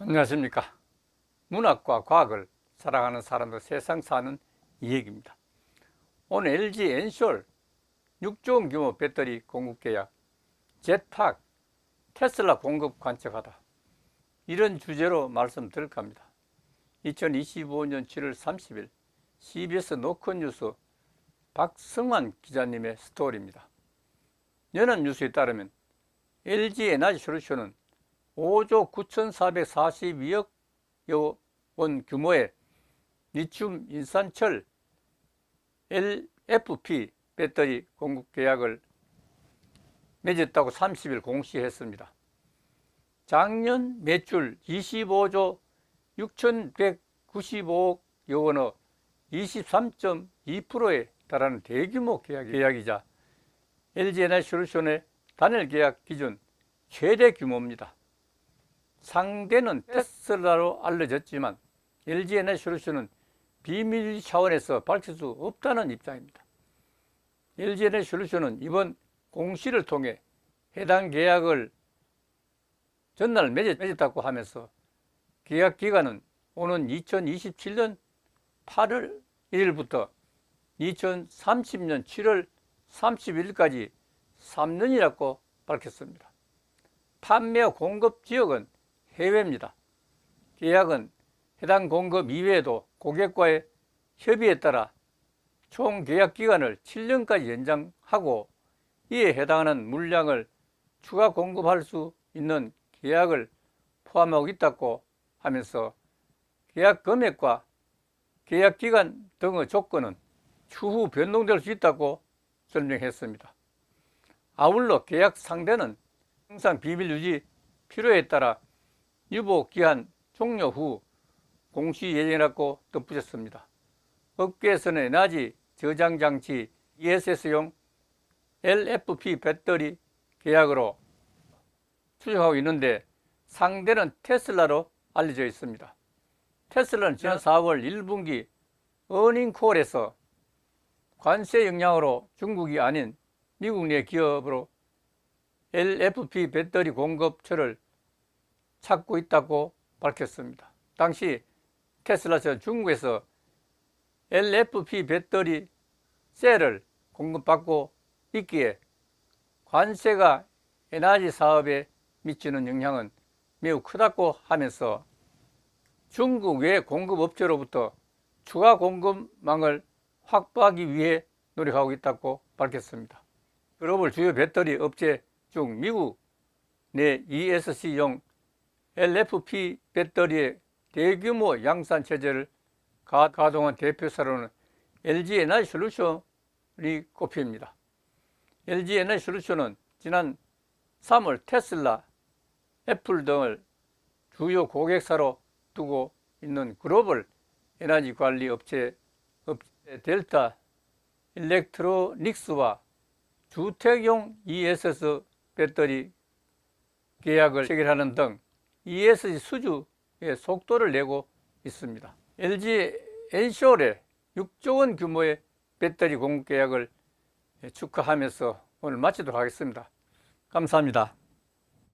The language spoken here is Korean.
안녕하십니까. 문학과 과학을 사랑하는 사람들 세상 사는 이야기입니다. 오늘 LG 엔쇼 6조 원 규모 배터리 공급 계약, 제탁, 테슬라 공급 관측하다. 이런 주제로 말씀드릴까 합니다. 2025년 7월 30일 CBS 노컷뉴스 박성환 기자님의 스토리입니다. 연합뉴스에 따르면 LG 에너지 솔루션은 5조 9,442억 원 규모의 리튬 인산철 LFP 배터리 공급 계약을 맺었다고 30일 공시했습니다. 작년 매출 25조 6,195억 원의 23.2%에 달하는 대규모 계약, 계약이자 LG에너지솔루션의 단일 계약 기준 최대 규모입니다. 상대는 테슬라로 알려졌지만 LG에너지솔루션은 비밀 차원에서 밝힐 수 없다는 입장입니다. LG에너지솔루션은 이번 공시를 통해 해당 계약을 전날 맺었, 맺었다고 하면서 계약 기간은 오는 2027년 8월 1일부터 2030년 7월 31일까지 3년이라고 밝혔습니다. 판매 공급 지역은 해외입니다. 계약은 해당 공급 이외에도 고객과의 협의에 따라 총 계약 기간을 7년까지 연장하고 이에 해당하는 물량을 추가 공급할 수 있는 계약을 포함하고 있다고 하면서 계약 금액과 계약 기간 등의 조건은 추후 변동될 수 있다고 설명했습니다. 아울러 계약 상대는 항상 비밀 유지 필요에 따라 유보 기한 종료 후 공시 예정이라고 덧붙였습니다. 업계에서는 에너지 저장 장치 ESS용 LFP 배터리 계약으로 추정하고 있는데 상대는 테슬라로 알려져 있습니다. 테슬라는 지난 4월 1분기 어닝콜에서 관세 영향으로 중국이 아닌 미국 내 기업으로 LFP 배터리 공급처를 찾고 있다고 밝혔습니다. 당시 테슬라는 중국에서 LFP 배터리 셀을 공급받고 있기에 관세가 에너지 사업에 미치는 영향은 매우 크다고 하면서 중국 외 공급업체로부터 추가 공급망을 확보하기 위해 노력하고 있다고 밝혔습니다. 글로벌 주요 배터리 업체 중 미국 내 ESC용 LFP 배터리의 대규모 양산 체제를 가동한 대표사로는 LG 에너지 솔루션이 꼽힙니다. LG 에너지 솔루션은 지난 3월 테슬라, 애플 등을 주요 고객사로 두고 있는 글로벌 에너지 관리 업체, 업체 델타 일렉트로닉스와 주택용 ESS 배터리 계약을 체결하는 등 ESG 수주의 속도를 내고 있습니다. LG 엔쇼의 6조 원 규모의 배터리 공급 계약을 축하하면서 오늘 마치도록 하겠습니다. 감사합니다.